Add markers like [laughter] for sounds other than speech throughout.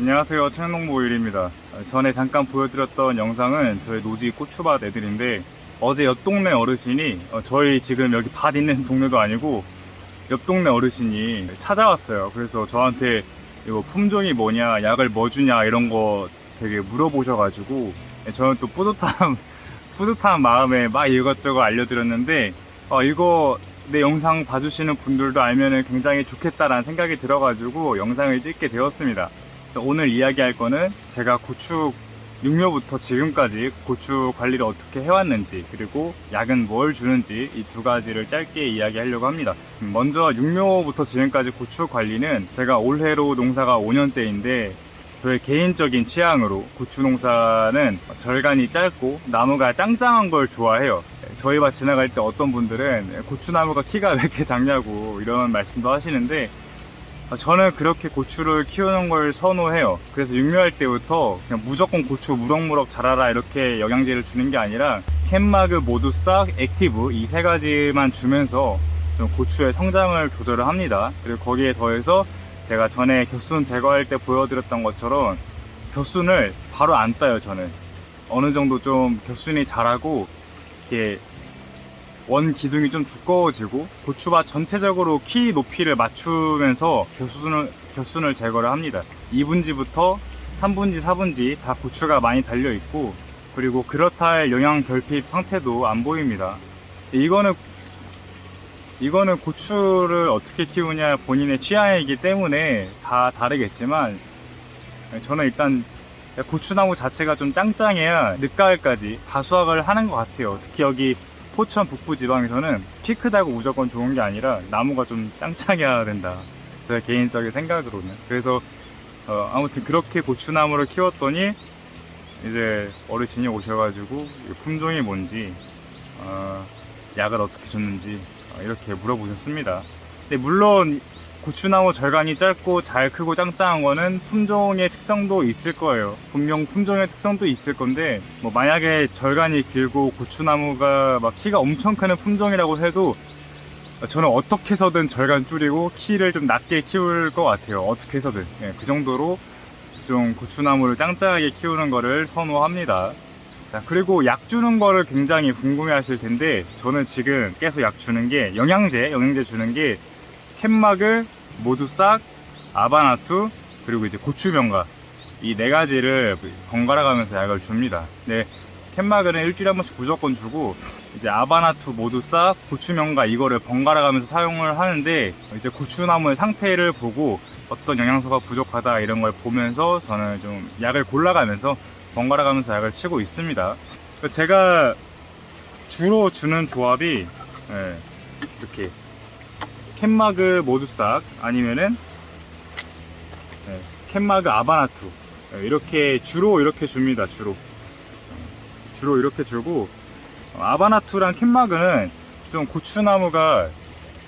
안녕하세요. 청농보일입니다. 전에 잠깐 보여드렸던 영상은 저희 노지 고추밭 애들인데 어제 옆 동네 어르신이 어, 저희 지금 여기 밭 있는 동네도 아니고 옆 동네 어르신이 찾아왔어요. 그래서 저한테 이거 품종이 뭐냐, 약을 뭐 주냐 이런 거 되게 물어보셔가지고 저는 또 뿌듯함 [laughs] 뿌듯한 마음에 막 이것저것 알려드렸는데 어, 이거 내 영상 봐주시는 분들도 알면은 굉장히 좋겠다라는 생각이 들어가지고 영상을 찍게 되었습니다. 오늘 이야기할 거는 제가 고추 육묘부터 지금까지 고추 관리를 어떻게 해왔는지 그리고 약은 뭘 주는지 이 두 가지를 짧게 이야기하려고 합니다. 음, 먼저 육묘부터 지금까지 고추 관리는 제가 올해로 농사가 5년째인데 저의 개인적인 취향으로 고추 농사는 절간이 짧고 나무가 짱짱한 걸 좋아해요. 저희 밭 지나갈 때 어떤 분들은 고추나무가 키가 왜 이렇게 작냐고 이런 말씀도 하시는데 저는 그렇게 고추를 키우는 걸 선호해요. 그래서 육묘할 때부터 그냥 무조건 고추 무럭무럭 자라라 이렇게 영양제를 주는 게 아니라 캔마그 모두 싹 액티브 이 세 가지만 주면서 좀 고추의 성장을 조절을 합니다. 그리고 거기에 더해서 제가 전에 겨순 제거할 때 보여드렸던 것처럼 겨순을 바로 안 따요 저는 어느 정도 좀 겨순이 자라고 이게 원 기둥이 좀 두꺼워지고 고추밭 전체적으로 키 높이를 맞추면서 겨순을, 겨순을 제거를 합니다 2분지부터 3분지 4분지 다 고추가 많이 달려 있고 그리고 그렇다 할 영양 결핍 상태도 안 보입니다 이거는 이거는 고추를 어떻게 키우냐 본인의 취향이기 때문에 다 다르겠지만 저는 일단 고추나무 자체가 좀 짱짱해야 늦가을까지 다수확을 하는 것 같아요. 특히 여기 포천 북부 지방에서는 키 크다고 무조건 좋은 게 아니라 나무가 좀 짱짱해야 된다. 제 개인적인 생각으로는. 그래서 어, 아무튼 그렇게 고추나무를 키웠더니 이제 어르신이 오셔가지고 이 품종이 뭔지 어, 약을 어떻게 줬는지 어, 이렇게 물어보셨습니다. 근데 물론 고추나무 절간이 짧고 잘 크고 짱짱한 거는 품종의 특성도 있을 거예요. 분명 품종의 특성도 있을 건데 뭐 만약에 절간이 길고 고추나무가 막 키가 엄청 크는 품종이라고 해도 저는 어떻게 해서든 절간 줄이고 키를 좀 낮게 키울 것 같아요. 어떻게 해서든 예, 그 정도로 좀 고추나무를 짱짱하게 키우는 거를 선호합니다. 자, 그리고 약 주는 거를 굉장히 궁금해 하실 텐데, 저는 지금 계속 약 주는 게, 영양제, 영양제 주는 게, 캔마글, 모두 싹, 아바나투, 그리고 이제 고추명가. 이네 가지를 번갈아 가면서 약을 줍니다. 네. 캔마글은 일주일에 한 번씩 무조건 주고, 이제 아바나투, 모두 싹, 고추명가 이거를 번갈아 가면서 사용을 하는데, 이제 고추나무의 상태를 보고, 어떤 영양소가 부족하다 이런 걸 보면서 저는 좀 약을 골라가면서 번갈아 가면서 약을 치고 있습니다. 제가 주로 주는 조합이 예, 이렇게 캔마그 모두싹 아니면은 예, 캔마그 아바나투 예, 이렇게 주로 이렇게 줍니다. 주로 예, 주로 이렇게 주고 어, 아바나투랑 캔마그는 좀 고추나무가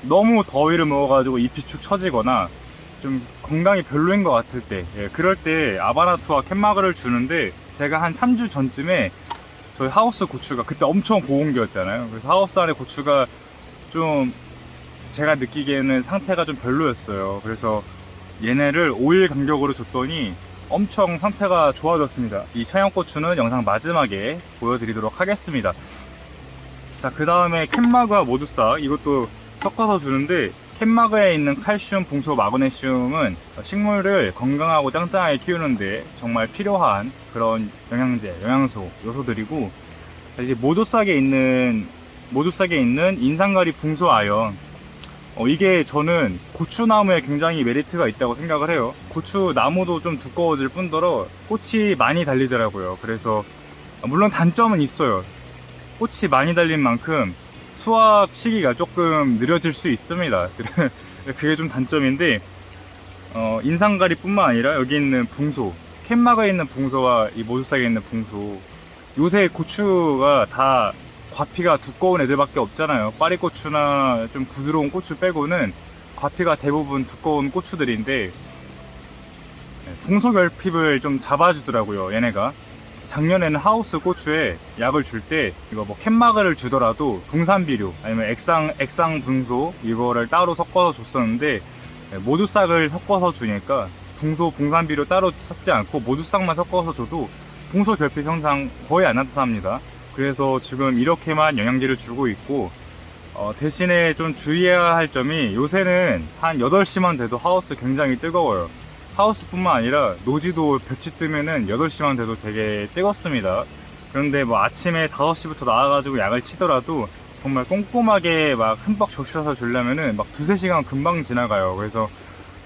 너무 더위를 먹어가지고 잎이 축 처지거나 좀 건강이 별로인 것 같을 때 예, 그럴 때 아바나투와 캔마그를 주는데 제가 한 3주 전쯤에 저희 하우스 고추가 그때 엄청 고온기였잖아요 그래서 하우스 안에 고추가 좀 제가 느끼기에는 상태가 좀 별로였어요. 그래서 얘네를 5일 간격으로 줬더니 엄청 상태가 좋아졌습니다. 이 청양고추는 영상 마지막에 보여드리도록 하겠습니다. 자 그 다음에 캔마그와 모두싹 이것도 섞어서 주는데 캔마그에 있는 칼슘, 붕소, 마그네슘은 식물을 건강하고 짱짱하게 키우는데 정말 필요한 그런 영양제, 영양소, 요소들이고 이제 모두싹에 있는 모두싹에 있는 인상가리 붕소 아연 어, 이게 저는 고추나무에 굉장히 메리트가 있다고 생각을 해요. 고추 나무도 좀 두꺼워질 뿐더러 꽃이 많이 달리더라고요. 그래서 물론 단점은 있어요. 꽃이 많이 달린 만큼 수확 시기가 조금 느려질 수 있습니다. [laughs] 그게 좀 단점인데 어, 인상가리뿐만 아니라 여기 있는 붕소, 캔마가에 있는 붕소와 이 모두싹에 있는 붕소 요새 고추가 다 과피가 두꺼운 애들밖에 없잖아요. 파리고추나 좀 부드러운 고추 빼고는 과피가 대부분 두꺼운 고추들인데 붕소 결핍을 좀 잡아주더라고요. 얘네가 작년에는 하우스 고추에 약을 줄 때 이거 뭐 캔마그를 주더라도 붕산비료 아니면 액상 액상 붕소 이거를 따로 섞어서 줬었는데 모두 싹을 섞어서 주니까 붕소, 붕산비료 따로 섞지 않고 모두 싹만 섞어서 줘도 붕소 결핍 현상 거의 안 나타납니다. 그래서 지금 이렇게만 영양제를 주고 있고 어, 대신에 좀 주의해야 할 점이 요새는 한 8시만 돼도 하우스 굉장히 뜨거워요. 하우스뿐만 아니라 노지도 볕이 뜨면은 8시만 돼도 되게 뜨겁습니다. 그런데 뭐 아침에 5시부터 나와가지고 약을 치더라도 정말 꼼꼼하게 막 흠뻑 적셔서 주려면은 막 두세 시간 금방 지나가요. 그래서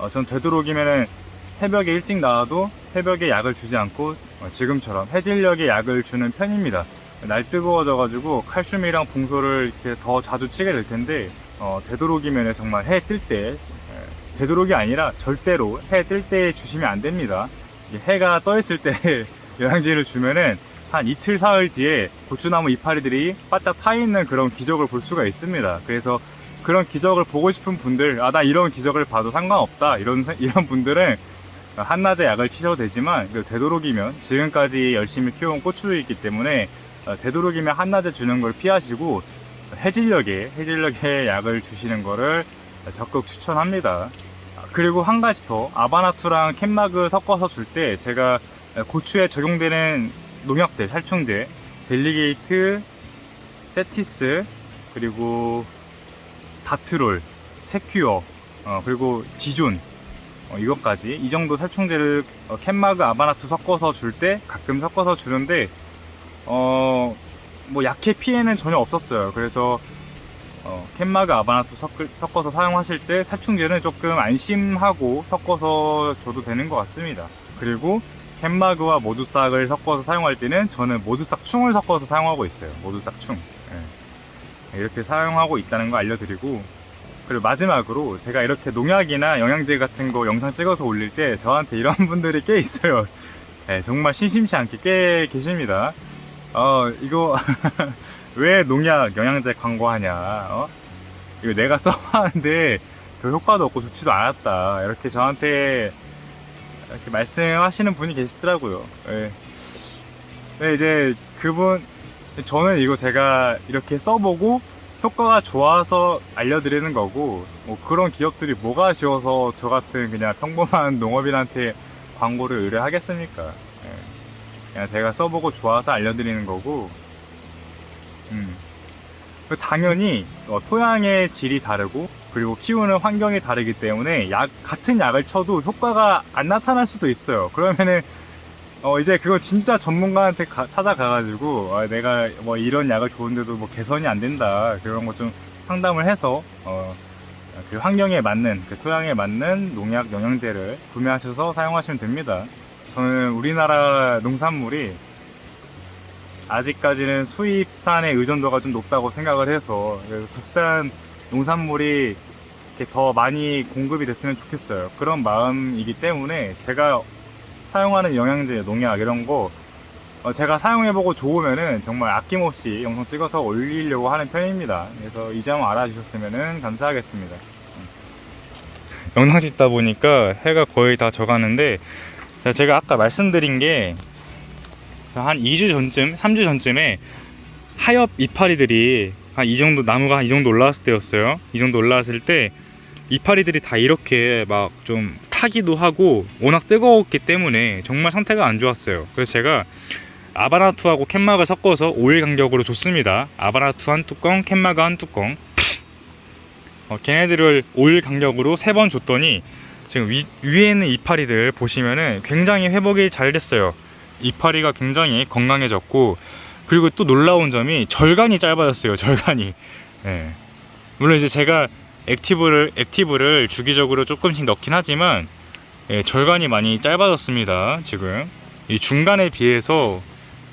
어, 전 되도록이면은 새벽에 일찍 나와도 새벽에 약을 주지 않고 어, 지금처럼 해질녘에 약을 주는 편입니다. 날 뜨거워져가지고 칼슘이랑 붕소를 이렇게 더 자주 치게 될 텐데 어, 되도록이면 정말 해 뜰 때 되도록이 아니라 절대로 해 뜰 때 주시면 안 됩니다. 해가 떠 있을 때 [laughs] 영양제를 주면은 한 이틀 사흘 뒤에 고추나무 이파리들이 바짝 타 있는 그런 기적을 볼 수가 있습니다. 그래서 그런 기적을 보고 싶은 분들, 아, 나 이런 기적을 봐도 상관없다. 이런, 세- 이런 분들은 한낮에 약을 치셔도 되지만, 그 되도록이면 지금까지 열심히 키워온 고추이기 때문에, 어, 되도록이면 한낮에 주는 걸 피하시고, 해질녘에, 해질녘에 약을 주시는 거를 적극 추천합니다. 아, 그리고 한 가지 더, 아바나투랑 캔마그 섞어서 줄 때, 제가 고추에 적용되는 농약들, 살충제, 델리게이트, 세티스, 그리고 다트롤, 세큐어, 어, 그리고 지존, 어, 이것까지 이 정도 살충제를 어, 캔마그 아바나투 섞어서 줄 때 가끔 섞어서 주는데 어, 뭐 약해 피해는 전혀 없었어요. 그래서 어, 캔마그 아바나투 섞을- 섞어서 사용하실 때 살충제는 조금 안심하고 섞어서 줘도 되는 것 같습니다. 그리고 캔마그와 모두싹을 섞어서 사용할 때는 저는 모두싹 충을 섞어서 사용하고 있어요. 모두싹 충. 예. 이렇게 사용하고 있다는 거 알려드리고 그리고 마지막으로 제가 이렇게 농약이나 영양제 같은 거 영상 찍어서 올릴 때 저한테 이런 [laughs] 분들이 꽤 있어요. 예, 정말 심심치 않게 꽤 계십니다. 어 이거 [laughs] 왜 농약 영양제 광고하냐? 어? 이거 내가 써봤는데 별 효과도 없고 좋지도 않았다. 이렇게 저한테 이렇게 말씀하시는 분이 계시더라고요. 예. 네, 이제 그분 저는 이거 제가 이렇게 써보고 효과가 좋아서 알려드리는 거고 뭐 그런 기업들이 뭐가 아쉬워서 저 같은 그냥 평범한 농업인한테 광고를 의뢰하겠습니까? 예. 그냥 제가 써보고 좋아서 알려드리는 거고 음. 그 당연히 어, 토양의 질이 다르고 그리고 키우는 환경이 다르기 때문에 약 같은 약을 쳐도 효과가 안 나타날 수도 있어요. 그러면은 어 이제 그거 진짜 전문가한테 가- 찾아가가지고 아, 내가 뭐 이런 약을 줬는데도 뭐 개선이 안 된다 그런 거 좀 상담을 해서 어 그 환경에 맞는 그 토양에 맞는 농약 영양제를 구매하셔서 사용하시면 됩니다. 저는 우리나라 농산물이 아직까지는 수입산의 의존도가 좀 높다고 생각을 해서 국산 농산물이 이렇게 더 많이 공급이 됐으면 좋겠어요. 그런 마음이기 때문에 제가 사용하는 영양제, 농약 이런 거 어, 제가 사용해보고 좋으면은 정말 아낌없이 영상 찍어서 올리려고 하는 편입니다. 그래서 이 점 알아주셨으면 감사하겠습니다. 음. 영상 찍다 보니까 해가 거의 다 져가는데 자, 제가 아까 말씀드린 게 한 2주 전쯤, 3주 전쯤에 하엽 이파리들이 한 이 정도 나무가 한 이 정도 올라왔을 때였어요. 이 정도 올라왔을 때 이파리들이 다 이렇게 막 좀 타기도 하고 워낙 뜨거웠기 때문에 정말 상태가 안 좋았어요. 그래서 제가 아바나투하고 캔마그 섞어서 5일 간격으로 줬습니다. 아바나투 한 뚜껑, 캔마그 한 뚜껑. 어, 걔네들을 5일 간격으로 3번 줬더니 지금 위, 위에 있는 이파리들 보시면은 굉장히 회복이 잘 됐어요. 이파리가 굉장히 건강해졌고 그리고 또 놀라운 점이 절간이 짧아졌어요. 절간이. 예. 물론 이제 제가 액티브를 액티브를 주기적으로 조금씩 넣긴 하지만 예, 절간이 많이 짧아졌습니다. 지금 이 중간에 비해서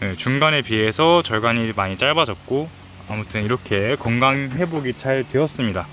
예, 중간에 비해서 절간이 많이 짧아졌고 아무튼 이렇게 건강 회복이 잘 되었습니다.